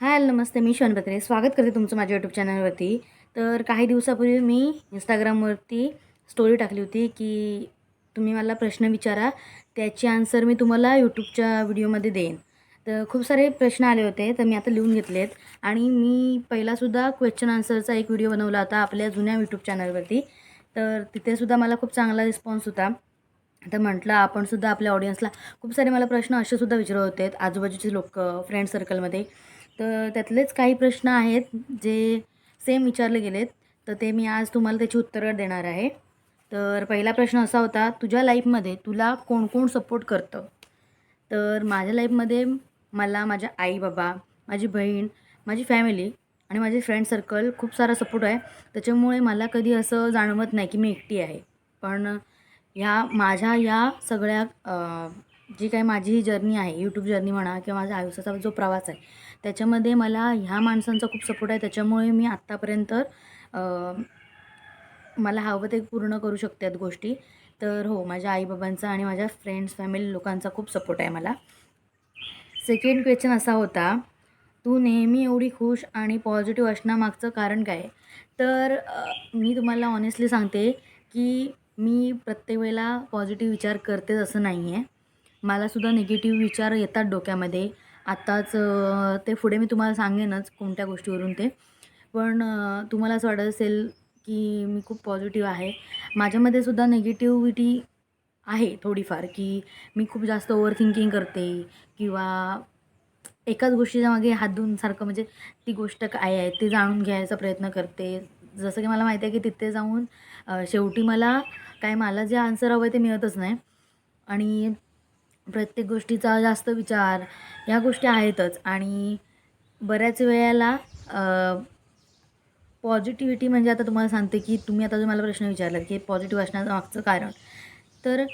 हाय नमस्ते. मी शवन बत्रे. स्वागत करते तुमचं माझ्या यूट्यूब चॅनलवरती तर काही दिवसापूर्वी मी इंस्टाग्रामवरती स्टोरी टाकली होती की तुम्ही मला प्रश्न विचारा त्याची आन्सर मी तुम्हाला यूट्यूबच्या व्हिडिओमध्ये देईन. तर खूप सारे प्रश्न आले होते तर मी आता लिहून घेतलेत. आणि मी पहिलासुद्धा क्वेश्चन आन्सरचा एक व्हिडिओ बनवला होता आपल्या जुन्या यूट्यूब चॅनलवरती तर तिथेसुद्धा मला खूप चांगला रिस्पॉन्स होता. तर म्हटलं आपणसुद्धा आपल्या ऑडियन्सला खूप सारे मला प्रश्न असे सुद्धा विचारत होते आजूबाजूचे लोक फ्रेंड सर्कलमध्ये तर त्यातलेच काही प्रश्न आहेत जे सेम विचारले गेलेत. तर ते मी आज तुम्हाला त्याची उत्तरं देणार आहे. तर पहिला प्रश्न असा होता तुझ्या लाईफमध्ये तुला कोण कोण सपोर्ट करतं? तर माझ्या लाईफमध्ये मला माझ्या आई बाबा माझी बहीण माझी फॅमिली आणि माझे फ्रेंड सर्कल खूप सारा सपोर्ट आहे. त्याच्यामुळे मला कधी असं जाणवत नाही की मी एकटी आहे. पण ह्या माझ्या या सगळ्या जी काही माझी जर्नी आहे यूट्यूब जर्नी म्हणा किंवा माझ्या आयुष्याचा जो प्रवास आहे त्याच्यामध्ये मला ह्या माणसांचा खूप सपोर्ट आहे. त्याच्यामुळे मी आत्तापर्यंत मला हवं ते पूर्ण करू शकते आहेत गोष्टी. तर हो माझ्या आईबाबांचा आणि माझ्या फ्रेंड्स फॅमिली लोकांचा खूप सपोर्ट आहे मला. सेकंड क्वेश्चन असा होता तू नेहमी एवढी खुश आणि पॉझिटिव्ह असण्यामागचं कारण काय? तर मी तुम्हाला ऑनेस्टली सांगते की मी प्रत्येक वेळेला पॉझिटिव्ह विचार करतेच असं नाही आहे मलासुद्धा निगेटिव्ह विचार येतात डोक्यामध्ये. आत्ताच ते पुढे मी तुम्हाला सांगेनच कोणत्या गोष्टीवरून ते. पण तुम्हाला असं वाटत असेल की मी खूप पॉझिटिव्ह आहे. माझ्यामध्ये सुद्धा निगेटिव्हिटी आहे थोडीफार की मी खूप जास्त ओव्हर थिंकिंग करते किंवा एकाच गोष्टीच्या मागे हात धुवूनसारखं म्हणजे ती गोष्ट काय आहे ते जाणून घ्यायचा प्रयत्न करते. जसं की मला माहिती आहे की तिथे जाऊन शेवटी मला काय मला जे आन्सर हवं आहे ते मिळतच नाही. आणि प्रत्येक गोष्टीचा जास्त विचार ह्या गोष्टी आहेतच. आणि बऱ्याच वेळेला पॉझिटिव्हिटी म्हणजे आता तुम्हाला सांगते की तुम्ही आता जो मला प्रश्न विचारला की पॉझिटिव्ह असण्याचं मागचं कारण. तर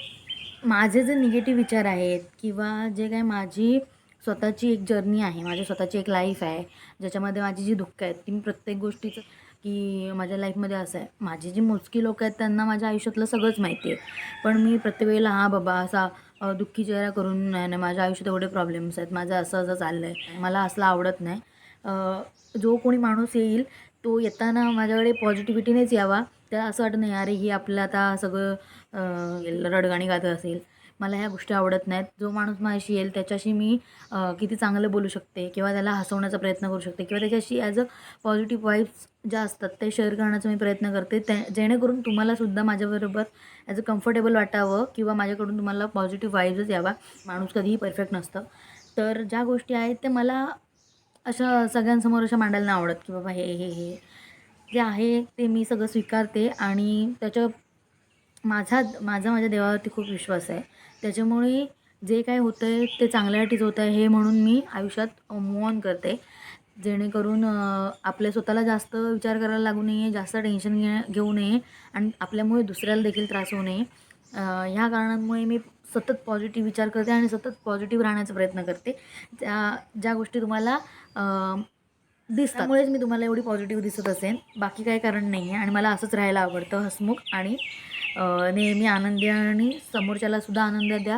माझे जे निगेटिव्ह विचार आहेत किंवा जे काय माझी स्वतःची एक जर्नी आहे माझी स्वतःची एक लाईफ आहे ज्याच्यामध्ये माझी जी दुःख आहेत ती मी प्रत्येक गोष्टीचं की माझ्या लाईफमध्ये असं आहे. माझी जी मोजकी लोक आहेत त्यांना माझ्या आयुष्यातलं सगळंच माहिती आहे. पण मी प्रत्येक वेळेला हां बाबा असा दुःखी चेहरा करून नाही नाही माझ्या आयुष्यात एवढे प्रॉब्लेम्स आहेत. माझं असं असं चाललं आहे मला असलं आवडत नाही. जो कोणी माणूस येईल तो येताना माझ्याकडे पॉझिटिव्हिटीनेच यावा. त्याला असं वाटत नाही अरे ही आपलं आता सगळं रडगाणी गात असेल. मला ह्या गोष्टी आवडत नाहीत. जो माणूस माझ्याशी येईल त्याच्याशी मी किती चांगलं बोलू शकते किंवा त्याला हसवण्याचा प्रयत्न करू शकते किंवा त्याच्याशी ॲज अ पॉझिटिव्ह वाईब्स ज्या असतात ते शेअर करण्याचा मी प्रयत्न करते. त्या जेणेकरून तुम्हालासुद्धा माझ्याबरोबर ॲज अ कम्फर्टेबल वाटावं किंवा माझ्याकडून तुम्हाला पॉझिटिव्ह वाईब्सच यावा. माणूस कधीही परफेक्ट नसतं. तर ज्या गोष्टी आहेत ते मला अशा सगळ्यांसमोर अशा मांडायला नाही आवडत की बाबा हे हे हे. जे आहे ते मी सगळं स्वीकारते आणि त्याच्या माझा माझा माझ्या देवावरती खूप विश्वास आहे. त्याच्यामुळे जे काय होतं आहे ते चांगल्यासाठीच होतं आहे हे म्हणून मी आयुष्यात मूव ऑन करते. जेणेकरून आपल्या स्वतःला जास्त विचार करायला लागू नये जास्त टेन्शन घे घेऊ नये आणि आपल्यामुळे दुसऱ्याला देखील त्रास होऊ नये. ह्या कारणांमुळे मी सतत पॉझिटिव्ह विचार करते आणि सतत पॉझिटिव्ह राहण्याचा प्रयत्न करते. ज्या ज्या गोष्टी तुम्हाला दिसतामुळेच मी तुम्हाला एवढी पॉझिटिव्ह दिसत असेन. बाकी काही कारण नाही आहे आणि मला असंच राहायला आवडतं हसमुख आणि नेहमी आनंदी आणि समोरच्यालासुद्धा आनंद द्या.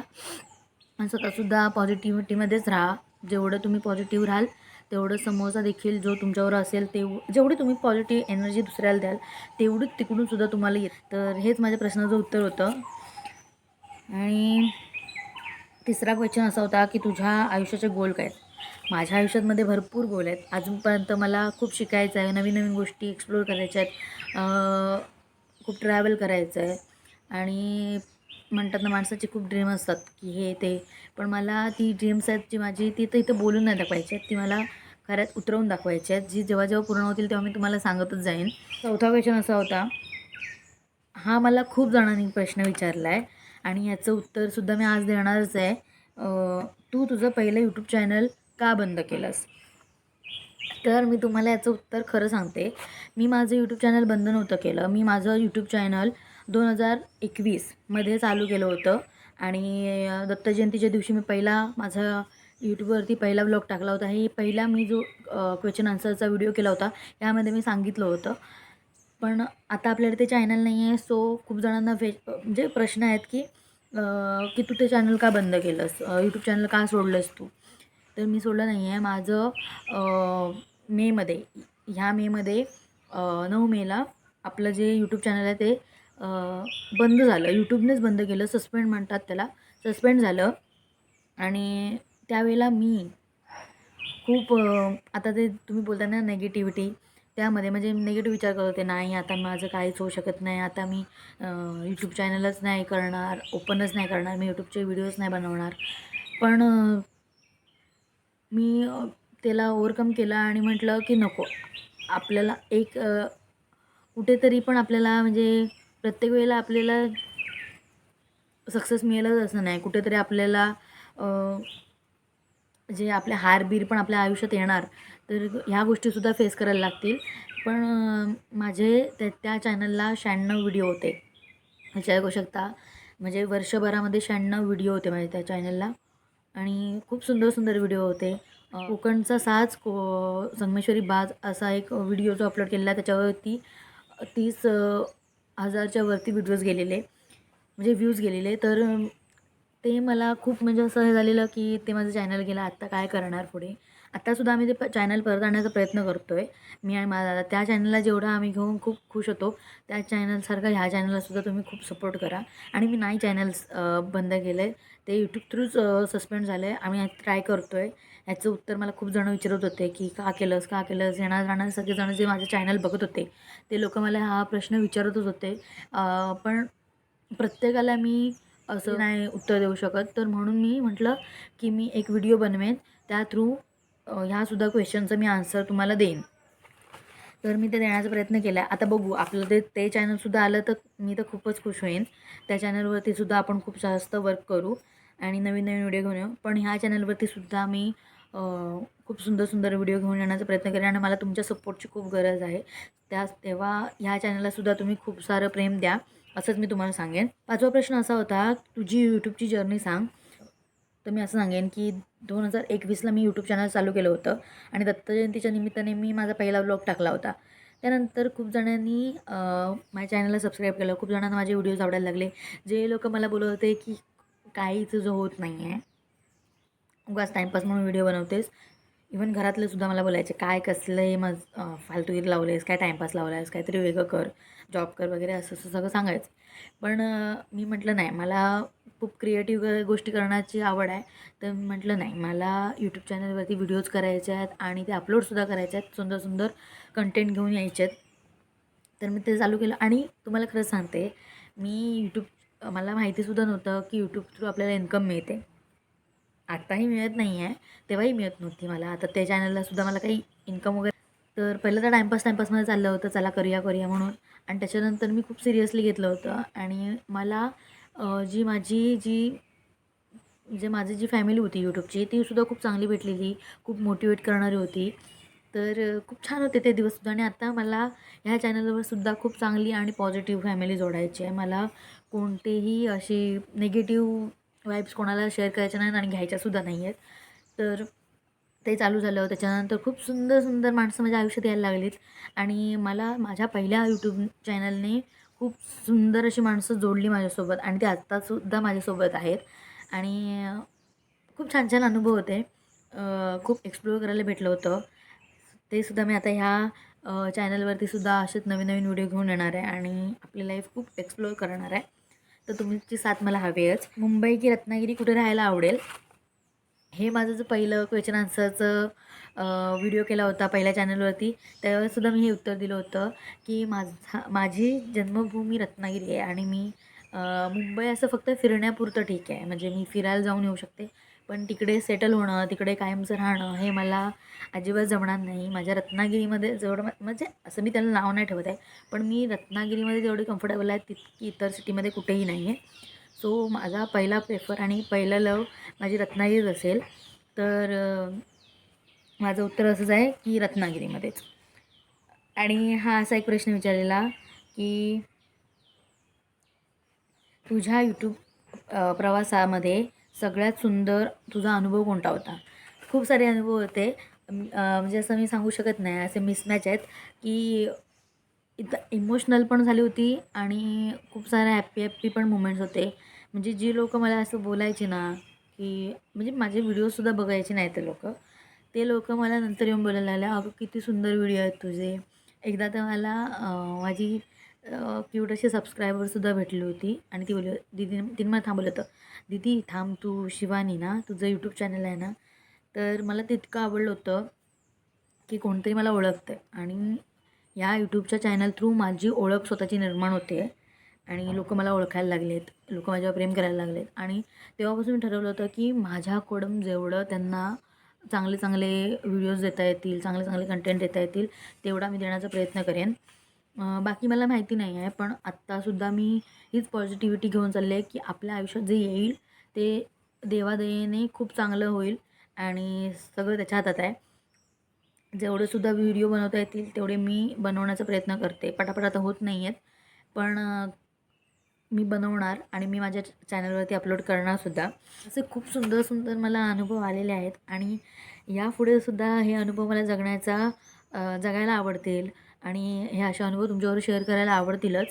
आणि स्वतःसुद्धा पॉझिटिव्हिटीमध्येच राहा. जेवढं तुम्ही पॉझिटिव्ह राहाल तेवढं समोरचा देखील जो तुमच्यावर असेल तेव जेवढी तुम्ही पॉझिटिव्ह एनर्जी दुसऱ्याला द्याल तेवढीच तिकडूनसुद्धा तुम्हाला येत. तर हेच माझ्या प्रश्नाचं उत्तर होतं. आणि तिसरा क्वेश्चन असा होता की तुझ्या आयुष्याचे गोल काय आहेत? माझ्या आयुष्यामध्ये भरपूर गोल आहेत. अजूनपर्यंत मला खूप शिकायचं आहे नवीन नवीन गोष्टी एक्सप्लोर करायच्या आहेत. खूप ट्रॅव्हल करायचं आहे आणि म्हणतात ना माणसाची खूप ड्रीम असतात की हे ते. पण मला ती ड्रीम्स आहेत जी माझी ती तर इथं बोलून नाही दाखवायची आहेत. ती मला खऱ्यात उतरवून दाखवायची आहेत. जी जेव्हा जेव्हा पूर्ण होतील तेव्हा मी तुम्हाला सांगतच जाईन. चौथा क्वेश्चन असा होता. हा मला खूप जणांनी प्रश्न विचारला आहे आणि याचं उत्तरसुद्धा मी आज देणारच आहे. तू तुझं पहिलं यूट्यूब चॅनल का बंद केलंस? तर मी तुम्हाला याचं उत्तर खरं सांगते. मी माझं यूट्यूब चॅनल बंद नव्हतं केलं. मी माझं यूट्यूब चॅनल दोन हजार एकवीसमध्ये चालू केलं होतं. आणि दत्त जयंतीच्या दिवशी मी पहिला माझा यूट्यूबवरती पहिला ब्लॉग टाकला होता. हे पहिला मी जो क्वेश्चन आन्सरचा व्हिडिओ केला होता यामध्ये मी सांगितलं होतं. पण आता आपल्याकडे ते चॅनल नाही आहे सो खूप जणांना व्हेज म्हणजे प्रश्न आहेत की की तू ते चॅनल का बंद केलंस? यूट्यूब चॅनल का सोडलंस तू? तर मी सोडलं नाही आहे माझं मेमध्ये ह्या मेमध्ये नऊ मेला आपलं जे यूट्यूब चॅनल आहे ते बंद झालं. यूट्यूबनेच बंद केलं. सस्पेंड म्हणतात त्याला. सस्पेंड झालं. आणि त्यावेळेला मी खूप आता ते तुम्ही बोलता ना नेगेटिव्हिटी त्यामध्ये म्हणजे निगेटिव्ह विचार करत होते. नाही आता माझं काहीच होऊ शकत नाही. आता मी यूट्यूब चॅनलच नाही करणार. ओपनच नाही करणार. मी यूट्यूबचे व्हिडिओज नाही बनवणार. पण मी त्याला ओव्हरकम केला आणि म्हटलं की नको. आपल्याला एक कुठेतरी पण आपल्याला म्हणजे प्रत्येक वेळेला आपल्याला सक्सेस मिळेलच असं नाही. कुठेतरी आपल्याला जे जे आपले हारबीर पण आपल्या आयुष्यात येणार तर ह्या गोष्टीसुद्धा फेस करायला लागतील. पण माझे त्या त्या चॅनलला शहाण्णव व्हिडिओ होते. विचार करू शकता. म्हणजे वर्षभरामध्ये शहाण्णव व्हिडिओ होते माझे त्या चॅनलला आणि खूप सुंदर सुंदर व्हिडिओ होते. कोकणचा साज को संगमेश्वरी बाज असा एक व्हिडिओ जो अपलोड केलेला आहे त्याच्यावरती तीस हजारच्या वरती व्हिडिओज गेलेले. म्हणजे व्ह्यूज गेलेले. तर ते मला खूप म्हणजे असं हे झालेलं की ते माझं चॅनल गेलं आत्ता काय करणार पुढे? आत्तासुद्धा आम्ही ते प चॅनल परत आणण्याचा प्रयत्न करतो आहे मी आणि माझा दादा. त्या चॅनलला जेवढा आम्ही घेऊन खूप खुश होतो त्या चॅनलसारखं ह्या चॅनललासुद्धा तुम्ही खूप सपोर्ट करा. आणि मी नाही चॅनल्स बंद केलं. आहे ते यूट्यूब थ्रूच सस्पेंड झालं आहे आम्ही ट्राय करतो आहे ह्याचं उत्तर मला खूप जणं विचारत होते की का केलंस का केलंस? येणार जाणार सगळेजण जे माझे चॅनल बघत होते ते लोक मला हा प्रश्न विचारतच होते. पण प्रत्येकाला मी असं नाही उत्तर देऊ शकत. तर म्हणून मी म्हटलं की मी एक व्हिडिओ बनवेन. त्या थ्रू ह्यासुद्धा क्वेश्चनचं मी आन्सर तुम्हाला देईन. तर मी ते देण्याचा प्रयत्न केला. आता बघू आपलं ते ते चॅनलसुद्धा आलं तर मी तर खूपच खुश होईन. त्या चॅनलवरतीसुद्धा आपण खूप जास्त वर्क करू आणि नवीन नवीन व्हिडिओ घेऊन येऊ. पण ह्या चॅनलवरतीसुद्धा मी खूप सुंदर सुंदर व्हिडिओ घेऊन येण्याचा प्रयत्न करेन आणि मला तुमच्या सपोर्टची खूप गरज आहे. त्या तेव्हा ह्या चॅनललासुद्धा तुम्ही खूप सारं प्रेम द्या असंच मी तुम्हाला सांगेन. पाचवा प्रश्न असा होता तुझी यूट्यूबची जर्नी सांग. तर मी असं सांगेन की दोन हजार एकवीसला मी यूट्यूब चॅनल चालू केलं होतं आणि दत्तजयंतीच्या निमित्ताने मी माझा पहिला ब्लॉग टाकला होता. त्यानंतर खूप जणांनी माझ्या चॅनलला सबस्क्राईब केलं. खूप जणांना माझे व्हिडिओज आवडायला लागले. जे लोक मला बोलत होते की काहीच जो होत नाही आहे उगाच टाईमपास म्हणून व्हिडिओ बनवतेस. इवन घरातले सुद्धा मला बोलायचे काय कसलं हे मग फालतूगिरी लावलेस काय टाईमपास लावलायस आहेस काहीतरी वेगळं कर जॉब कर वगैरे असं असं सगळं सांगायचं. पण मी म्हटलं नाही मला खूप क्रिएटिव्ह गोष्टी करण्याची आवड आहे. तर मी म्हटलं नाही मला यूट्यूब चॅनलवरती व्हिडिओज करायचे आहेत आणि ते अपलोडसुद्धा करायचे आहेत. सुंदर सुंदर कंटेंट घेऊन यायचे आहेत. तर मी ते चालू केलं. आणि तुम्हाला खरंच सांगते मी यूट्यूब मला माहितीसुद्धा नव्हतं की यूट्यूब थ्रू आपल्याला इन्कम मिळते. आत्ताही मिळत नाही आहे. तेव्हाही मिळत नव्हती मला. आता त्या चॅनलला सुद्धा मला काही इन्कम वगैरे तर पहिलं तर टाईमपास टाईमपासमध्ये चाललं होतं. चला करूया करूया म्हणून. आणि त्याच्यानंतर मी खूप सिरियसली घेतलं होतं. आणि मला जी माझी जी जे माझी जी फॅमिली होती यूट्यूबची ती सुद्धा खूप चांगली भेटलेली खूप मोटिवेट करणारी होती. तर खूप छान होते ते दिवससुद्धा आणि आता मला ह्या चॅनलवर सुद्धा खूप चांगली आणि पॉझिटिव्ह फॅमिली जोडायची आहे. मला कोणतेही अशी निगेटिव्ह वाईब्स कोणाला शेअर करायच्या नाहीत आणि घ्यायच्यासुद्धा नाही आहेत तर ते चालू झालं त्याच्यानंतर खूप सुंदर सुंदर माणसं माझ्या आयुष्यात यायला लागलीत. आणि मला माझ्या पहिल्या यूट्यूब चॅनलने खूप सुंदर अशी माणसं जोडली माझ्यासोबत आणि ते आत्तासुद्धा माझ्यासोबत आहेत. आणि खूप छान छान अनुभव होते. खूप एक्सप्लोअर करायला भेटलं होतं. ते सुद्धा मी आता ह्या चॅनलवरती सुद्धा असेच नवीन नवीन व्हिडिओ घेऊन येणार आहे आणि आपली लाईफ खूप एक्सप्लोअर करणार आहे. तर तुमची साथ मला हवी आहेच. मुंबई की रत्नागिरी कुठे राहायला आवडेल? हे माझं जे पहिलं क्वेश्चन आन्सरचं व्हिडिओ केला होता पहिल्या चॅनलवरती त्यावेळेसुद्धा मी हे उत्तर दिलं होतं की माझा माझी जन्मभूमी रत्नागिरी आहे आणि मी मुंबई असं फक्त फिरण्यापुरतं ठीक आहे. म्हणजे मी फिरायला जाऊन येऊ शकते. पण तिकडे सेटल होणं तिकडे कायमचं राहणं हे मला अजिबात जमणार नाही. माझ्या रत्नागिरीमध्ये जेवढं म्हणजे असं मी त्याला नाव नाही ठेवत आहे. पण मी रत्नागिरीमध्ये जेवढी कम्फर्टेबल आहे तितकी इतर सिटीमध्ये कुठेही नाही आहे सो माझा पहिला प्रेफर आणि पहिलं लव माझी रत्नागिरीच असेल. तर माझं उत्तर असंच आहे की रत्नागिरीमध्येच. आणि हा असा एक प्रश्न विचारलेला की तुझ्या यूट्यूब प्रवासामध्ये सगळ्यात सुंदर तुझा अनुभव कोणता होता? खूप सारे अनुभव होते. म्हणजे असं मी सांगू शकत नाही. असे मिसमॅच आहेत की इथं इमोशनल पण झाली होती आणि खूप सारे हॅप्पी हॅप्पी पण मुमेंट्स होते. म्हणजे जी लोकं मला असं बोलायचे ना की म्हणजे माझे व्हिडिओसुद्धा बघायचे नाही ते लोक. ते लोक मला नंतर येऊन बोलायला लागले अगं किती सुंदर व्हिडिओ आहेत तुझे. एकदा तर मला माझी क्यूट अशी सबस्क्रायबरसुद्धा भेटली होती आणि ती बोलली दीदी तिने मला थांबवलं होतं. दीदी थांब तू शिवानी ना तुझं यूट्यूब चॅनल आहे ना. तर मला ते इतकं आवडलं होतं की कोणतरी मला ओळखतं आहे आणि या यूट्यूबच्या चॅनल थ्रू माझी ओळख स्वतःची निर्माण होते आणि लोक मला ओळखायला लागलेत लोक माझ्यावर प्रेम करायला लागलेत आणि तेव्हापासून मी ठरवलं होतं की माझ्याकडून जेवढं त्यांना चांगले चांगले व्हिडिओज देता येतील चांगले चांगले कंटेंट देता येतील तेवढा मी देण्याचा प्रयत्न करेन. बाकी मला माहिती नाही आहे पण आत्तासुद्धा मी हीच पॉझिटिव्हिटी घेऊन चालले आहे की आपल्या आयुष्यात जे येईल ते देवादयेने खूप चांगलं होईल आणि सगळं त्याच्या हातात आहे. जेवढेसुद्धा व्हिडिओ बनवता येतील तेवढे मी बनवण्याचा प्रयत्न करते. पटापट आता होत नाही आहेत पण मी बनवणार आणि मी माझ्या चॅनलवरती अपलोड करणारसुद्धा असे खूप सुंदर सुंदर मला अनुभव आलेले आहेत आणि यापुढे सुद्धा हे अनुभव मला जगण्याचा जगायला आवडतील आणि हे असे अनुभव तुमच्यावर शेअर करायला आवडतीलच.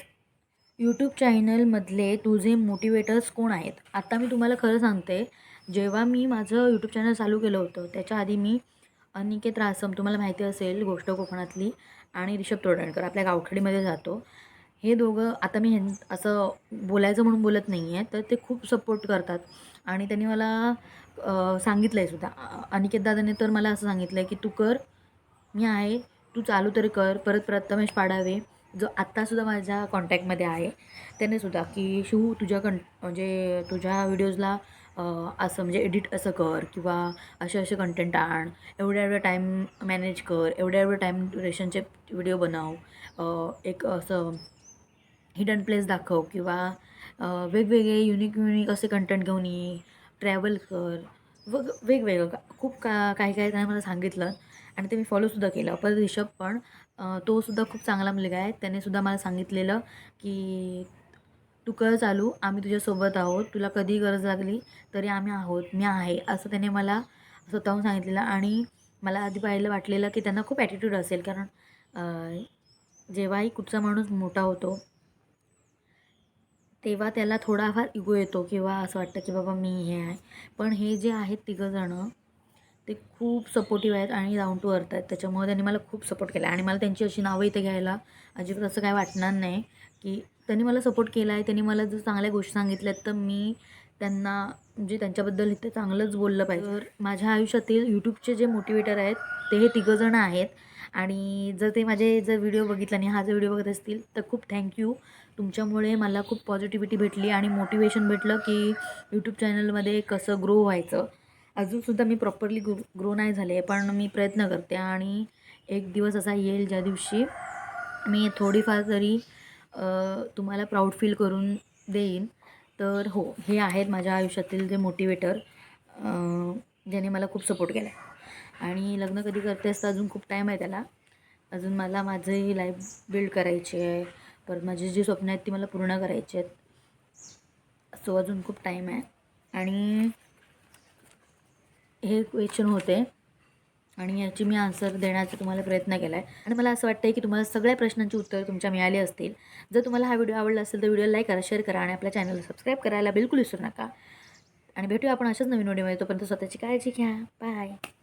यूट्यूब चॅनलमधले तुझे मोटिवेटर्स कोण आहेत? आता मी तुम्हाला खरं सांगते जेव्हा मी माझं यूट्यूब चॅनल चालू केलं होतं त्याच्या आधी मी अनिकेत रासम तुम्हाला माहिती असेल गोष्ट कोकणातली आणि रिषभ तोडणकर आपल्या गावखेडीमध्ये जातो. हे दोघं आता मी ह्यां असं बोलायचं म्हणून बोलत नाही आहे तर ते खूप सपोर्ट करतात. आणि त्यांनी मला सांगितलं आहे सुद्धा. अनिकेत दादाने तर मला असं सांगितलं आहे की तू कर मी आहे तू चालू तरी कर परत प्रथमेश पाडावे. जो आत्तासुद्धा माझ्या कॉन्टॅक्टमध्ये आहे त्याने सुद्धा की शिव तुझ्या कं म्हणजे तुझ्या व्हिडिओजला असं म्हणजे एडिट असं कर किंवा असे असे कंटेंट आण. एवढ्या एवढ्या टाईम मॅनेज कर एवढ्या एवढ्या टाईम ड्युरेशनचे व्हिडिओ बनव. एक असं हिडन प्लेस दाखव किंवा वेगवेगळे युनिक युनिक असे कंटेंट घेऊन ये ट्रॅव्हल कर. वग वेगवेगळं. का- खूप का काही काही त्याने मला सांगितलं आणि ते मी फॉलोसुद्धा केलं. परत रिषभ पण तोसुद्धा तो सुद्धा खूप चांगला मुलगा आहे. त्याने सुद्धा मला सांगितलेलं की तू कर चालू. आम्ही तुझ्यासोबत आहोत. तुला कधी गरज लागली तरी आम्ही आहोत. मी आहे. असं त्याने मला स्वतःहून सांगितलेलं आणि मला आधी पाहिलं वाटलेलं की त्यांना खूप ॲटिट्यूड असेल. कारण जेव्हाही कुठचा माणूस मोठा होतो तेव्हा त्याला थोडाफार इगो येतो किंवा असं वाटतं की बाबा मी हे आहे. पण हे जे आहेत तिघंजणं ते खूप सपोर्टिव्ह आहेत आणि डाऊन टू अर्थ आहेत. त्याच्यामुळे त्यांनी मला खूप सपोर्ट केला. आणि मला त्यांची अशी नावं इथे घ्यायला अजिबात असं काय वाटणार नाही की त्यांनी मला सपोर्ट केला आहे त्यांनी मला जर चांगल्या गोष्टी सांगितल्यात तर मी त्यांना म्हणजे त्यांच्याबद्दल इथे चांगलंच बोललं पाहिजे. तर माझ्या आयुष्यातील यूट्यूबचे जे मोटिवेटर आहेत ते हे तिघंजणं आहेत. आणि जर ते माझे जर व्हिडिओ बघितला आणि हा जर व्हिडिओ बघत असतील तर खूप थँक्यू तुमच्यामुळे मला खूप पॉझिटिव्हिटी भेटली आणि मोटिवेशन भेटलं की यूट्यूब चॅनलमध्ये कसं ग्रो व्हायचं. अजूनसुद्धा मी प्रॉपरली ग्रो ग्रो नाही झाले पण मी प्रयत्न करते आणि एक दिवस असा येईल ज्या दिवशी मी थोडीफार तरी तुम्हाला प्राऊड फील करून देईन. तर हो हे आहेत माझ्या आयुष्यातील जे मोटिवेटर ज्याने मला खूप सपोर्ट केला आहे आणि लग्न कधी करते असतं अजून खूप टाईम आहे त्याला. अजून मला माझंही लाईफ बिल्ड करायची आहे. परत माझी जी स्वप्न आहेत ती मला पूर्ण करायची आहेत. सो अजून खूप टाईम आहे. आणि हे क्वेश्चन होते. आणि याची मी आन्सर देण्याचा तुम्हाला प्रयत्न केला आहे आणि मला असं वाटतं की तुम्हाला सगळ्या प्रश्नांची उत्तरं तुमच्या मिळाली असतील. जर तुम्हाला हा व्हिडिओ आवडला असेल तर व्हिडिओ लाईक करा शेअर करा आणि आपल्या चॅनलला सबस्क्राईब करायला बिलकुल विसरू नका. आणि भेटूया आपण अशाच नवीन व्हिडिओमध्ये तोपर्यंत स्वतःची काळजी घ्या. बाय